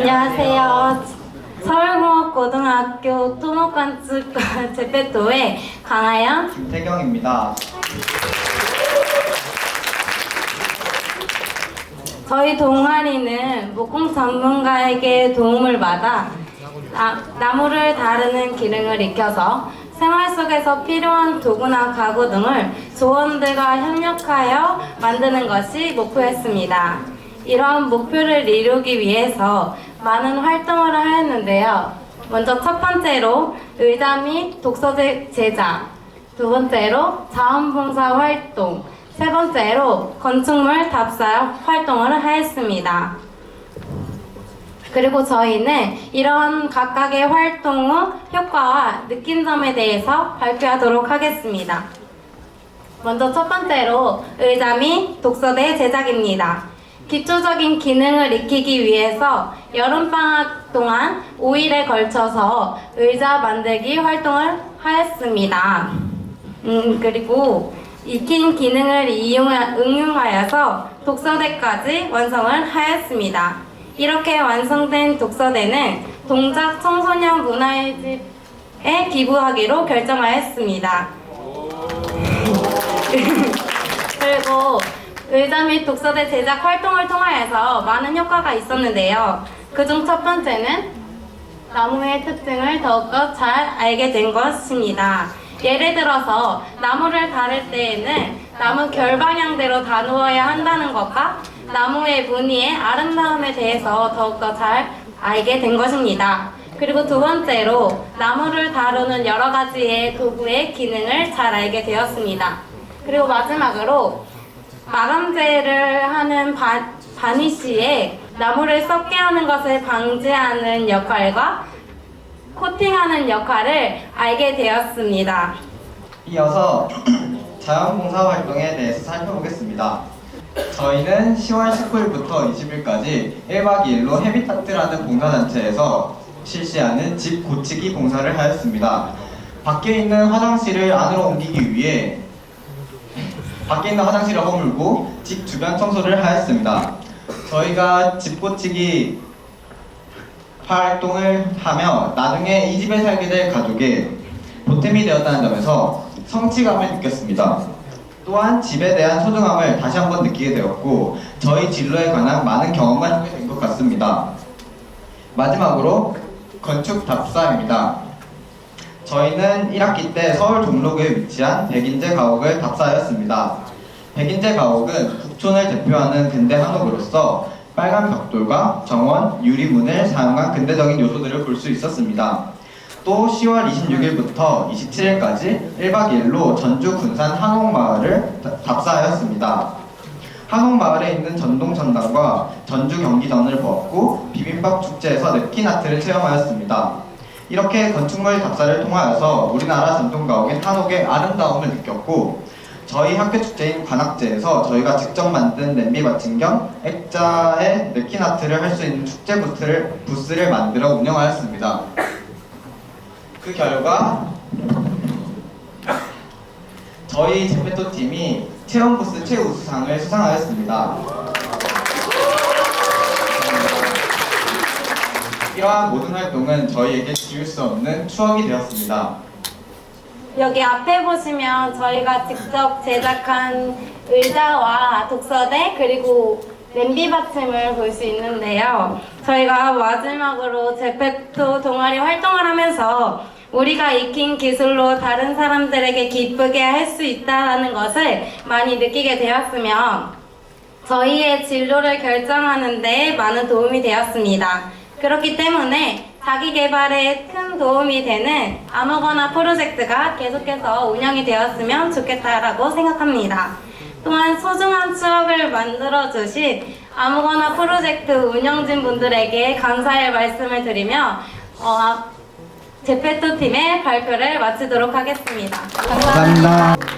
안녕하세요. 서울공업고등학교 토목건축과 제페토의 강하연 김태경입니다. 저희 동아리는 목공 전문가에게 도움을 받아 나, 나무를 다루는 기능을 익혀서 생활 속에서 필요한 도구나 가구 등을 조원들과 협력하여 만드는 것이 목표였습니다. 이러한 목표를 이루기 위해서 많은 활동을 하였는데요. 먼저 첫 번째로 의자 및 독서 제- 제작, 두 번째로 자원봉사 활동, 세 번째로 건축물 답사 활동을 하였습니다. 그리고 저희는 이런 각각의 활동 후 효과와 느낀 점에 대해서 발표하도록 하겠습니다. 먼저 첫 번째로 의자 및 독서대 제작입니다. 기초적인 기능을 익히기 위해서 여름방학 동안 5일에 걸쳐서 의자 만들기 활동을 하였습니다. 음, 그리고 익힌 기능을 이용, 응용하여서 독서대까지 완성을 하였습니다. 이렇게 완성된 독서대는 동작 청소년 문화의 집에 기부하기로 결정하였습니다. 그리고 의자 및 독서대 제작 활동을 통하여서 많은 효과가 있었는데요. 그중 첫 번째는 나무의 특징을 더욱더 잘 알게 된 것입니다. 예를 들어서 나무를 다룰 때에는 나무 결 방향대로 다루어야 한다는 것과 나무의 무늬의 아름다움에 대해서 더욱더 잘 알게 된 것입니다. 그리고 두 번째로 나무를 다루는 여러 가지의 도구의 기능을 잘 알게 되었습니다. 그리고 마지막으로 마감재를 하는 바, 바니쉬에 나무를 썩게 하는 것을 방지하는 역할과 코팅하는 역할을 알게 되었습니다. 이어서 자원봉사 활동에 대해서 살펴보겠습니다. 저희는 10월 19일부터 20일까지 1박 2일로 헤비타트라는 봉사단체에서 실시하는 집 고치기 봉사를 하였습니다. 밖에 있는 화장실을 안으로 옮기기 위해 밖에 있는 화장실을 허물고 집 주변 청소를 하였습니다. 저희가 집 고치기 활동을 하며 나중에 이 집에 살게 될 가족의 보탬이 되었다는 점에서 성취감을 느꼈습니다. 또한 집에 대한 소중함을 다시 한번 느끼게 되었고 저희 진로에 관한 많은 경험을 하게 된 것 같습니다. 마지막으로 건축 답사입니다. 저희는 1학기 때 서울 종로구에 위치한 백인제 가옥을 답사하였습니다. 백인제 가옥은 북촌을 대표하는 근대 한옥으로서 빨간 벽돌과 정원, 유리문을 사용한 근대적인 요소들을 볼 수 있었습니다. 또 10월 26일부터 27일까지 1박 2일로 전주 군산 한옥마을을 다- 답사하였습니다. 한옥마을에 있는 전동전당과 전주 경기전을 보았고 비빔밥 축제에서 냅킨 아트를 체험하였습니다. 이렇게 건축물 답사를 통하여서 우리나라 전통 가옥인 한옥의 아름다움을 느꼈고 저희 학교 축제인 관악제에서 저희가 직접 만든 냄비 받침 겸 액자의 냅킨 아트를 할 수 있는 축제 부스를, 부스를 만들어 운영하였습니다. 그 결과 저희 제페토 팀이 체험 부스 최우수상을 수상하였습니다. 이러한 모든 활동은 저희에게 지울 수 없는 추억이 되었습니다. 여기 앞에 보시면 저희가 직접 제작한 의자와 독서대 그리고 냄비 받침을 볼 수 있는데요. 저희가 마지막으로 제페토 동아리 활동을 하면서 우리가 익힌 기술로 다른 사람들에게 기쁘게 할 수 있다는 것을 많이 느끼게 되었으며 저희의 진로를 결정하는 데 많은 도움이 되었습니다. 그렇기 때문에 자기 개발에 큰 도움이 되는 아무거나 프로젝트가 계속해서 운영이 되었으면 좋겠다라고 생각합니다. 또한 소중한 추억을 만들어 주신 아무거나 프로젝트 운영진 분들에게 감사의 말씀을 드리며 어, 제페토 팀의 발표를 마치도록 하겠습니다 감사합니다. 감사합니다.